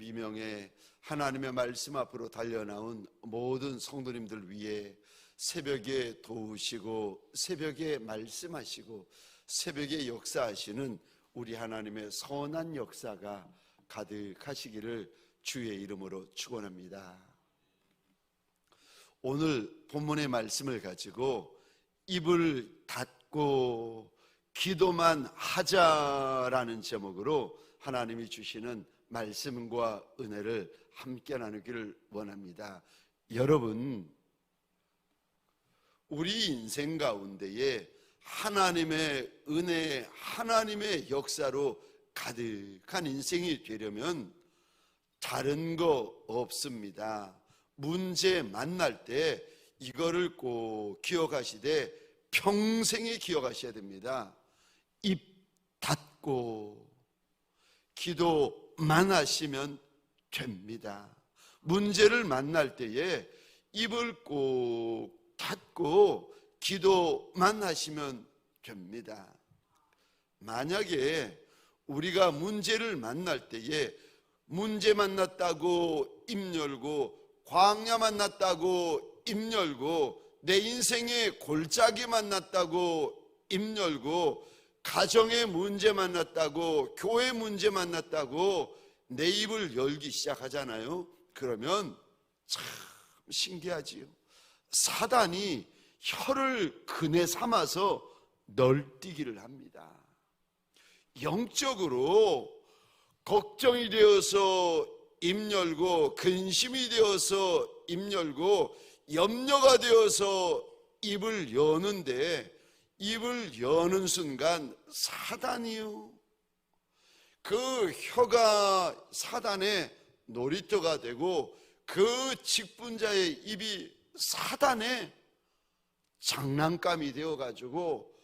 미명에 하나님의 말씀 앞으로 달려나온 모든 성도님들 위해 새벽에 도우시고 새벽에 말씀하시고 새벽에 역사하시는 우리 하나님의 선한 역사가 가득하시기를 주의 이름으로 축원합니다. 오늘 본문의 말씀을 가지고 입을 닫고 기도만 하자라는 제목으로 하나님이 주시는 말씀과 은혜를 함께 나누기를 원합니다. 여러분, 우리 인생 가운데에 하나님의 은혜, 하나님의 역사로 가득한 인생이 되려면 다른 거 없습니다. 문제 만날 때 이거를 꼭 기억하시되 평생에 기억하셔야 됩니다. 입 닫고 기도 만 하시면 됩니다. 문제를 만날 때에 입을 꼭 닫고 기도만 하시면 됩니다. 만약에 우리가 문제를 만날 때에 문제 만났다고 입 열고 광야 만났다고 입 열고 내 인생에 골짜기 만났다고 입 열고 가정의 문제 만났다고 교회 문제 만났다고 내 입을 열기 시작하잖아요. 그러면 참 신기하지요. 사단이 혀를 그네 삼아서 널뛰기를 합니다. 영적으로 걱정이 되어서 입 열고 근심이 되어서 입 열고 염려가 되어서 입을 여는데 입을 여는 순간 사단이요. 그 혀가 사단의 놀이터가 되고 그 직분자의 입이 사단의 장난감이 되어 가지고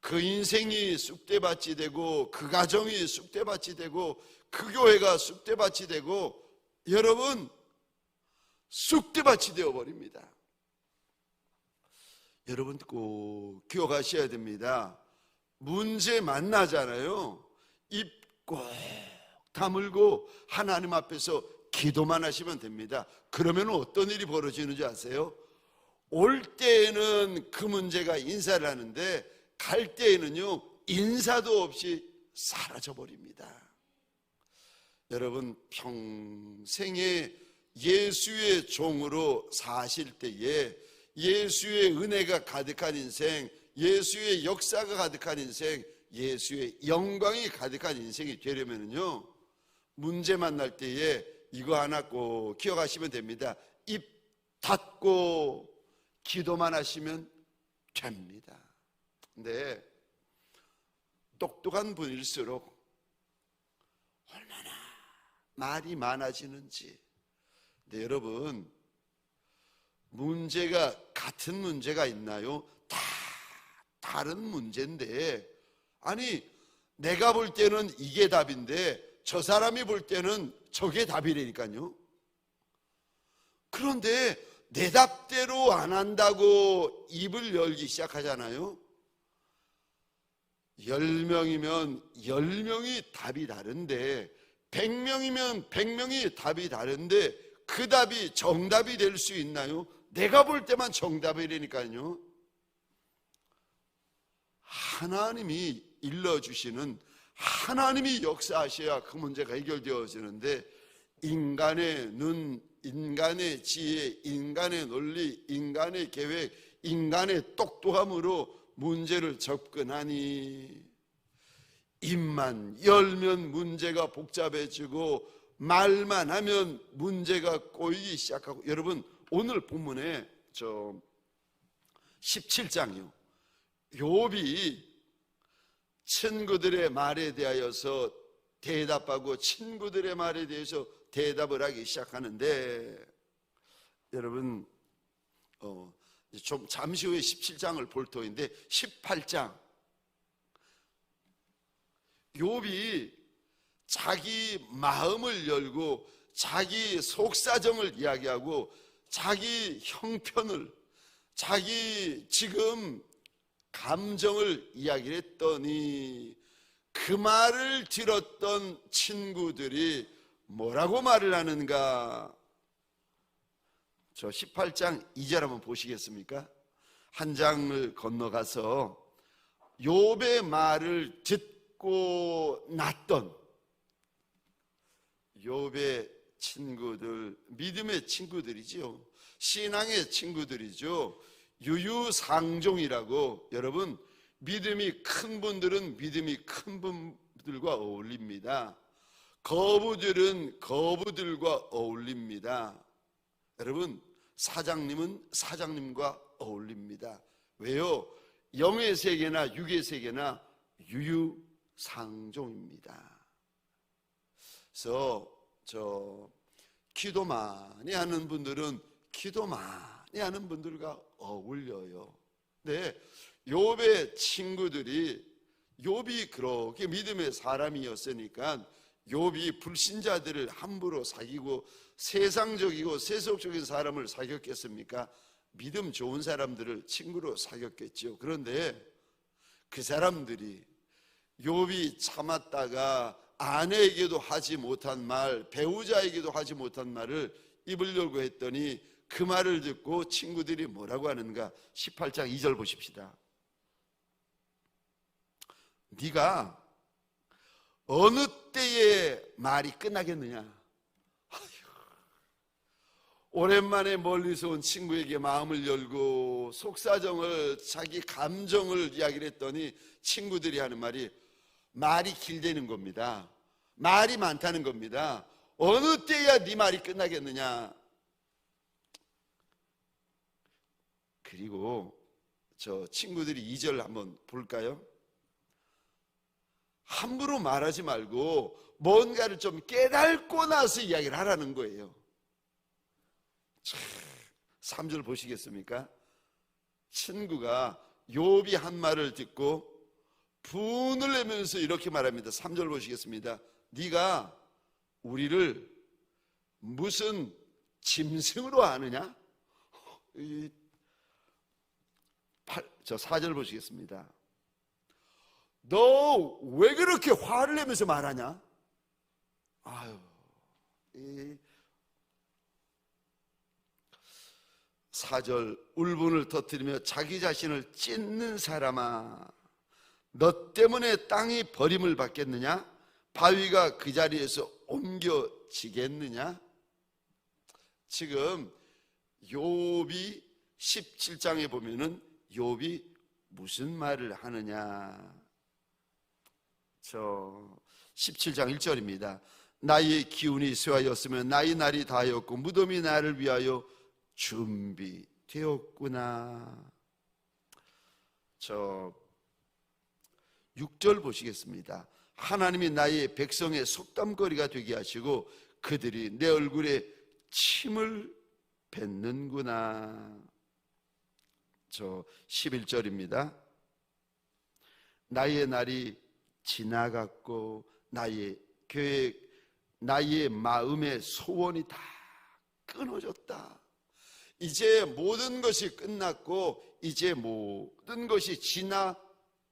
그 인생이 쑥대밭이 되고 그 가정이 쑥대밭이 되고 그 교회가 쑥대밭이 되고 여러분 쑥대밭이 되어 버립니다. 여러분 꼭 기억하셔야 됩니다. 문제 만나잖아요. 입 꼭 다물고 하나님 앞에서 기도만 하시면 됩니다. 그러면 어떤 일이 벌어지는지 아세요? 올 때에는 그 문제가 인사를 하는데 갈 때에는요 인사도 없이 사라져 버립니다. 여러분 평생에 예수의 종으로 사실 때에 예수의 은혜가 가득한 인생, 예수의 역사가 가득한 인생, 예수의 영광이 가득한 인생이 되려면요 문제 만날 때에 이거 하나 꼭 기억하시면 됩니다. 입 닫고 기도만 하시면 됩니다. 근데 똑똑한 분일수록 얼마나 말이 많아지는지. 근데 여러분, 문제가 같은 문제가 있나요? 다 다른 문제인데, 아니, 내가 볼 때는 이게 답인데, 저 사람이 볼 때는 저게 답이라니까요. 그런데 내 답대로 안 한다고 입을 열기 시작하잖아요. 열명이면열명이 답이 다른데, 백명이면백명이 답이 다른데, 그 답이 정답이 될 수 있나요? 내가 볼 때만 정답이라니까요. 하나님이 일러주시는 하나님이 역사하셔야 그 문제가 해결되어지는데 인간의 눈, 인간의 지혜, 인간의 논리, 인간의 계획, 인간의 똑똑함으로 문제를 접근하니 입만 열면 문제가 복잡해지고 말만 하면 문제가 꼬이기 시작하고 여러분 오늘 본문에 저 17장이요. 욥이 친구들의 말에 대하여서 대답하고 친구들의 말에 대해서 대답을 하기 시작하는데 여러분 어, 좀 잠시 후에 17장을 볼 터인데 18장 욥이 자기 마음을 열고 자기 속사정을 이야기하고 자기 형편을 자기 지금 감정을 이야기를 했더니 그 말을 들었던 친구들이 뭐라고 말을 하는가? 저 18장 2절 한번 보시겠습니까? 한 장을 건너가서 욥의 말을 듣고 났던 욥의 친구들, 믿음의 친구들이지요. 신앙의 친구들이죠. 유유상종이라고 여러분 믿음이 큰 분들은 믿음이 큰 분들과 어울립니다. 거부들은 거부들과 어울립니다. 여러분 사장님은 사장님과 어울립니다. 왜요? 영의 세계나 육의 세계나 유유상종입니다. 그래서 저 기도 많이 하는 분들은 기도 많이 하는 분들과 어울려요. 네, 욥의 친구들이 욥이 그렇게 믿음의 사람이었으니까 욥이 불신자들을 함부로 사귀고 세상적이고 세속적인 사람을 사귀었겠습니까? 믿음 좋은 사람들을 친구로 사귀었겠죠. 그런데 그 사람들이 욥이 참았다가 아내에게도 하지 못한 말, 배우자에게도 하지 못한 말을 입을 열고 했더니 그 말을 듣고 친구들이 뭐라고 하는가? 18장 2절 보십시다. 네가 어느 때에 말이 끝나겠느냐? 오랜만에 멀리서 온 친구에게 마음을 열고 속사정을 자기 감정을 이야기를 했더니 친구들이 하는 말이 말이 길다는 겁니다. 말이 많다는 겁니다. 어느 때야 네 말이 끝나겠느냐? 그리고 저 친구들이 2절 한번 볼까요? 함부로 말하지 말고 뭔가를 좀 깨닫고 나서 이야기를 하라는 거예요. 3절 보시겠습니까? 친구가 욥이 한 말을 듣고 분을 내면서 이렇게 말합니다. 3절 보시겠습니다. 네가 우리를 무슨 짐승으로 아느냐? 이, 8, 저 4절 보시겠습니다. 너 왜 그렇게 화를 내면서 말하냐? 아유, 이 4절 울분을 터뜨리며 자기 자신을 찢는 사람아 너 때문에 땅이 버림을 받겠느냐? 바위가 그 자리에서 옮겨지겠느냐? 지금 욥이 17장에 보면은 욥이 무슨 말을 하느냐? 저 17장 1절입니다. 나의 기운이 쇠하였으면 나의 날이 다하였고 무덤이 나를 위하여 준비되었구나. 저 6절 보시겠습니다. 하나님이 나의 백성의 속담거리가 되게 하시고 그들이 내 얼굴에 침을 뱉는구나. 저 11절입니다. 나의 날이 지나갔고 나의 계획, 나의 마음의 소원이 다 끊어졌다. 이제 모든 것이 끝났고 이제 모든 것이 지나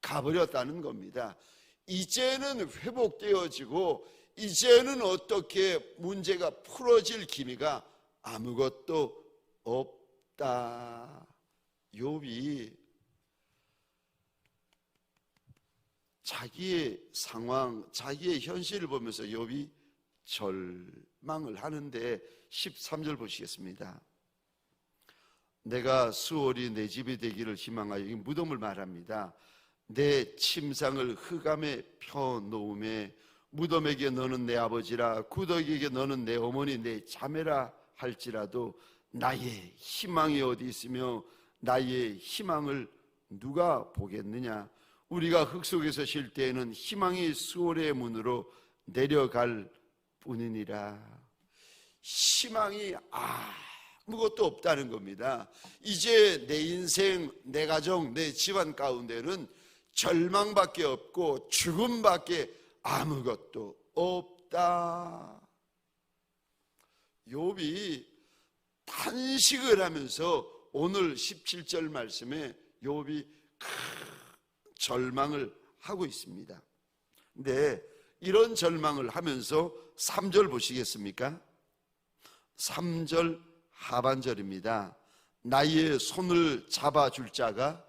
가 버렸다는 겁니다. 이제는 회복되어지고 이제는 어떻게 문제가 풀어질 기미가 아무것도 없다. 욥이 자기의 상황, 자기의 현실을 보면서 욥이 절망을 하는데 13절 보시겠습니다. 내가 수월이 내 집이 되기를 희망하여 이 무덤을 말합니다. 내 침상을 흑암에 펴놓음에 무덤에게 너는 내 아버지라 구덕에게 너는 내 어머니 내 자매라 할지라도 나의 희망이 어디 있으며 나의 희망을 누가 보겠느냐? 우리가 흙 속에서 쉴 때에는 희망이 수월의 문으로 내려갈 뿐이니라. 희망이 아무것도 없다는 겁니다. 이제 내 인생 내 가정 내 집안 가운데는 절망밖에 없고 죽음밖에 아무것도 없다. 욥이 탄식을 하면서 오늘 17절 말씀에 욥이 절망을 하고 있습니다. 근데 이런 절망을 하면서 3절 보시겠습니까? 3절 하반절입니다. 나의 손을 잡아줄 자가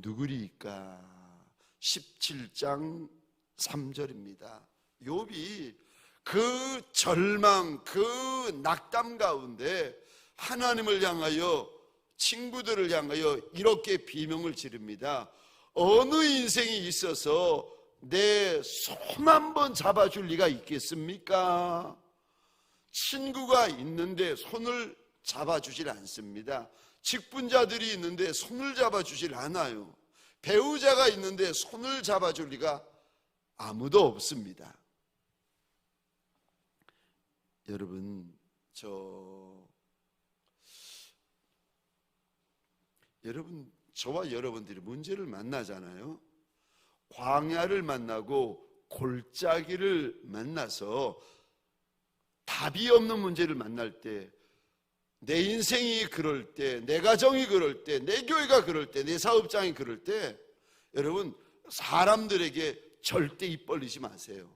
누구리까? 17장 3절입니다. 욥이 그 절망, 그 낙담 가운데 하나님을 향하여 친구들을 향하여 이렇게 비명을 지릅니다. 어느 인생이 있어서 내 손 한 번 잡아줄 리가 있겠습니까? 친구가 있는데 손을 잡아주질 않습니다. 직분자들이 있는데 손을 잡아주질 않아요. 배우자가 있는데 손을 잡아줄 리가 아무도 없습니다. 여러분, 저, 여러분, 저와 여러분들이 문제를 만나잖아요. 광야를 만나고 골짜기를 만나서 답이 없는 문제를 만날 때, 내 인생이 그럴 때, 내 가정이 그럴 때, 내 교회가 그럴 때, 내 사업장이 그럴 때, 여러분, 사람들에게 절대 입 벌리지 마세요.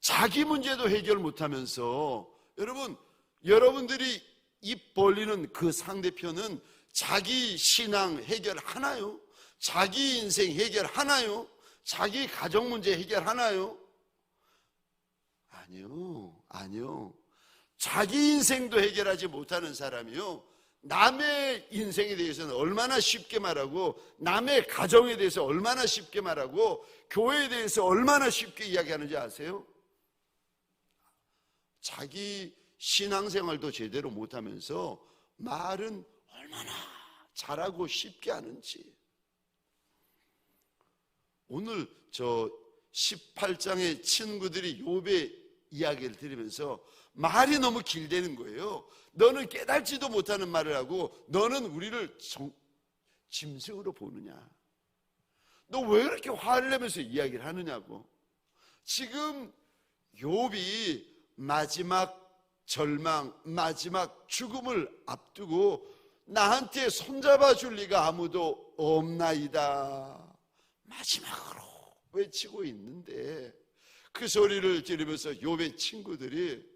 자기 문제도 해결 못 하면서, 여러분, 여러분들이 입 벌리는 그 상대편은 자기 신앙 해결 하나요? 자기 인생 해결 하나요? 자기 가정 문제 해결 하나요? 아니요, 아니요. 자기 인생도 해결하지 못하는 사람이요. 남의 인생에 대해서는 얼마나 쉽게 말하고, 남의 가정에 대해서 얼마나 쉽게 말하고, 교회에 대해서 얼마나 쉽게 이야기하는지 아세요? 자기 신앙생활도 제대로 못하면서 말은 얼마나 잘하고 쉽게 하는지. 오늘 저 18장의 친구들이 욥의 이야기를 들으면서 말이 너무 길대는 거예요. 너는 깨달지도 못하는 말을 하고 너는 우리를 정, 짐승으로 보느냐? 너 왜 이렇게 화를 내면서 이야기를 하느냐고. 지금 욥이 마지막 절망, 마지막 죽음을 앞두고 나한테 손잡아 줄 리가 아무도 없나이다. 마지막으로 외치고 있는데 그 소리를 들으면서 욥의 친구들이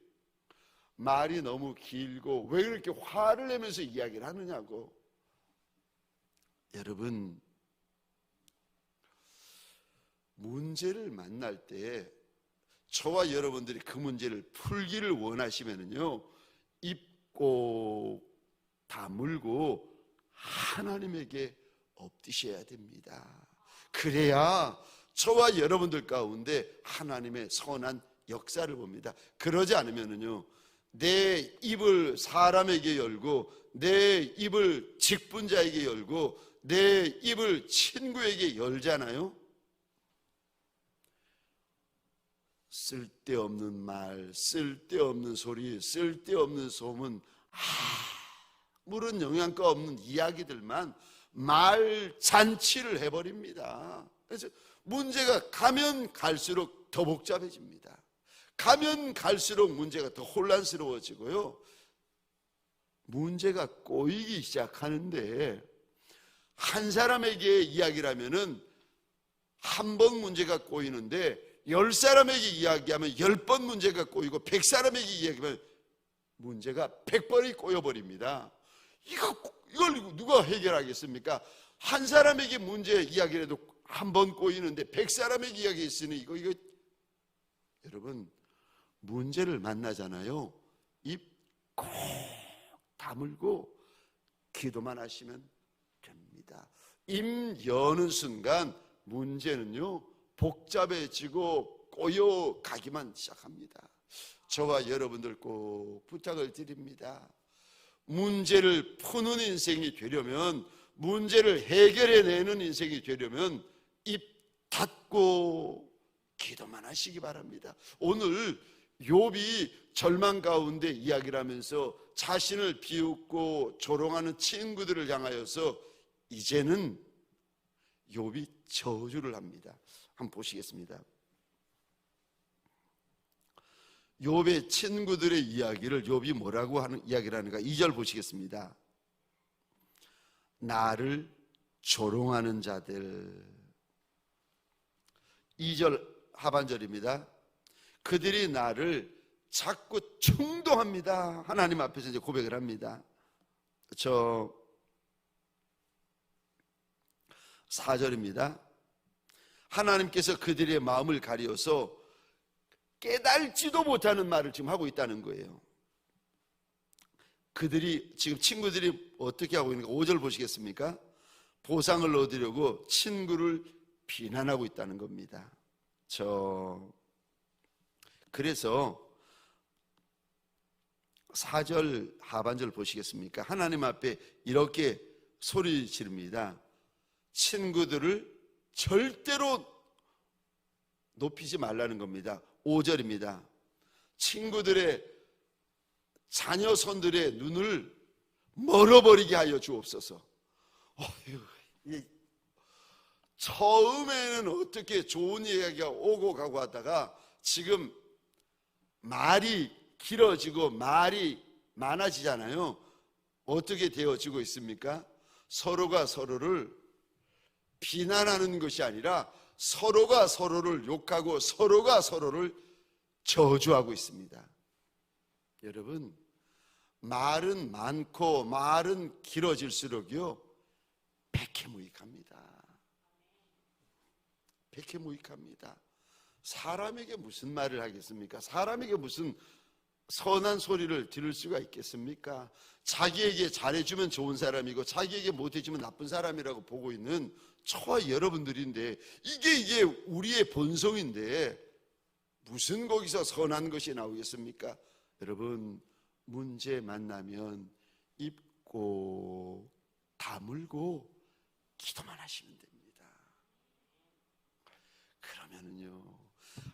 말이 너무 길고 왜 그렇게 화를 내면서 이야기를 하느냐고. 여러분, 문제를 만날 때 저와 여러분들이 그 문제를 풀기를 원하시면은요, 입고 다물고 하나님에게 엎드셔야 됩니다. 그래야 저와 여러분들 가운데 하나님의 선한 역사를 봅니다. 그러지 않으면은요, 내 입을 사람에게 열고, 내 입을 직분자에게 열고, 내 입을 친구에게 열잖아요? 쓸데없는 말, 쓸데없는 소리, 쓸데없는 소문, 아무런 영양가 없는 이야기들만 말 잔치를 해버립니다. 그래서 문제가 가면 갈수록 더 복잡해집니다. 가면 갈수록 문제가 더 혼란스러워지고요. 문제가 꼬이기 시작하는데 한 사람에게 이야기를 하면은 한 번 문제가 꼬이는데 열 사람에게 이야기하면 열 번 문제가 꼬이고 백 사람에게 이야기하면 문제가 백 번이 꼬여버립니다. 이거 이걸 누가 해결하겠습니까? 한 사람에게 문제 이야기를 해도 한 번 꼬이는데 백 사람에게 이야기했으니 이거 이거 여러분 문제를 만나잖아요. 입 꼭 다물고 기도만 하시면 됩니다. 입 여는 순간 문제는요 복잡해지고 꼬여가기만 시작합니다. 저와 여러분들 꼭 부탁을 드립니다. 문제를 푸는 인생이 되려면 문제를 해결해내는 인생이 되려면 입 닫고 기도만 하시기 바랍니다. 오늘 욥이 절망 가운데 이야기를 하면서 자신을 비웃고 조롱하는 친구들을 향하여서 이제는 욥이 저주를 합니다. 한번 보시겠습니다. 욥의 친구들의 이야기를 욥이 뭐라고 하는 이야기를 하는가? 2절 보시겠습니다. 나를 조롱하는 자들. 2절 하반절입니다. 그들이 나를 자꾸 충동합니다. 하나님 앞에서 이제 고백을 합니다. 저 4절입니다. 하나님께서 그들의 마음을 가리어서 깨달지도 못하는 말을 지금 하고 있다는 거예요. 그들이 지금 친구들이 어떻게 하고 있는가? 5절 보시겠습니까? 보상을 얻으려고 친구를 비난하고 있다는 겁니다. 저 그래서 4절 하반절 보시겠습니까? 하나님 앞에 이렇게 소리 지릅니다. 친구들을 절대로 높이지 말라는 겁니다. 5절입니다. 친구들의 자녀손들의 눈을 멀어버리게 하여 주옵소서. 어휴, 이 처음에는 어떻게 좋은 이야기가 오고 가고 하다가 지금 말이 길어지고 말이 많아지잖아요. 어떻게 되어지고 있습니까? 서로가 서로를 비난하는 것이 아니라 서로가 서로를 욕하고 서로가 서로를 저주하고 있습니다. 여러분, 말은 많고 말은 길어질수록요, 백해무익합니다. 백해무익합니다. 사람에게 무슨 말을 하겠습니까? 사람에게 무슨 선한 소리를 들을 수가 있겠습니까? 자기에게 잘해주면 좋은 사람이고 자기에게 못해주면 나쁜 사람이라고 보고 있는 저와 여러분들인데 이게 이게 우리의 본성인데 무슨 거기서 선한 것이 나오겠습니까? 여러분 문제 만나면 입고 다물고 기도만 하시면 됩니다. 그러면은요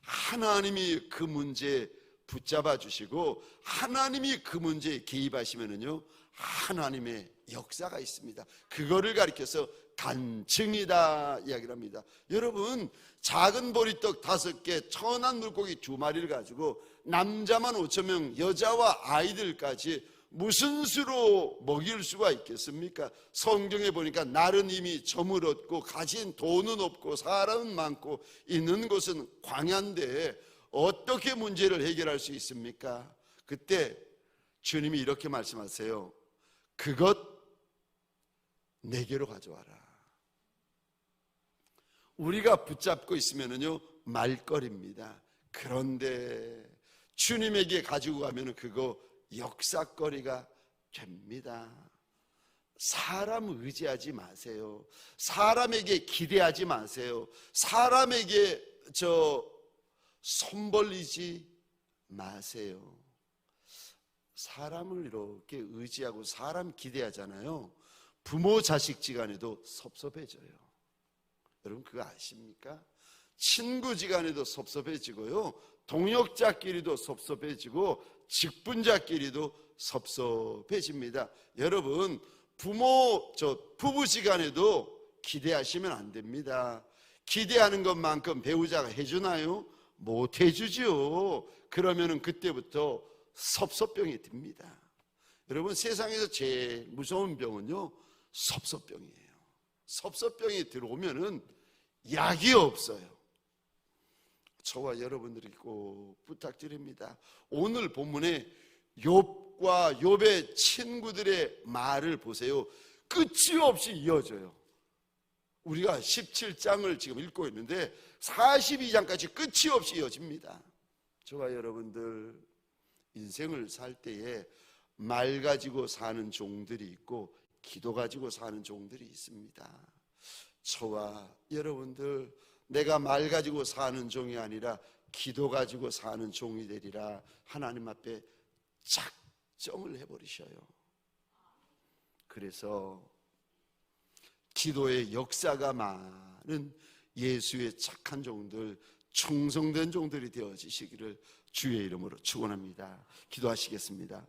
하나님이 그 문제 붙잡아 주시고 하나님이 그 문제에 개입하시면은요 하나님의 역사가 있습니다. 그거를 가리켜서 간증이다 이야기를 합니다. 여러분 작은 보리떡 다섯 개, 천한 물고기 두 마리를 가지고 남자만 오천 명, 여자와 아이들까지 무슨 수로 먹일 수가 있겠습니까? 성경에 보니까 날은 이미 저물었고 가진 돈은 없고 사람은 많고 있는 곳은 광야인데 어떻게 문제를 해결할 수 있습니까? 그때 주님이 이렇게 말씀하세요. 그것 내게로 가져와라. 우리가 붙잡고 있으면은요 말거리입니다. 그런데 주님에게 가지고 가면은 그거 역사거리가 됩니다. 사람 의지하지 마세요. 사람에게 기대하지 마세요. 사람에게 저 손 벌리지 마세요. 사람을 이렇게 의지하고 사람 기대하잖아요. 부모 자식 지간에도 섭섭해져요. 여러분 그거 아십니까? 친구 지간에도 섭섭해지고요. 동역자끼리도 섭섭해지고 직분자끼리도 섭섭해집니다. 여러분 부모 저 부부 시간에도 기대하시면 안 됩니다. 기대하는 것만큼 배우자가 해주나요? 못 해주죠. 그러면은 그때부터 섭섭병이 듭니다. 여러분 세상에서 제일 무서운 병은요 섭섭병이에요. 섭섭병이 들어오면은 약이 없어요. 저와 여러분들이 꼭 부탁드립니다. 오늘 본문에 욥과 욥의 친구들의 말을 보세요. 끝이 없이 이어져요. 우리가 17장을 지금 읽고 있는데 42장까지 끝이 없이 이어집니다. 저와 여러분들 인생을 살 때에 말 가지고 사는 종들이 있고 기도 가지고 사는 종들이 있습니다. 저와 여러분들 내가 말 가지고 사는 종이 아니라 기도 가지고 사는 종이 되리라 하나님 앞에 작정을 해버리셔요. 그래서 기도의 역사가 많은 예수의 착한 종들, 충성된 종들이 되어지시기를 주의 이름으로 축원합니다. 기도하시겠습니다.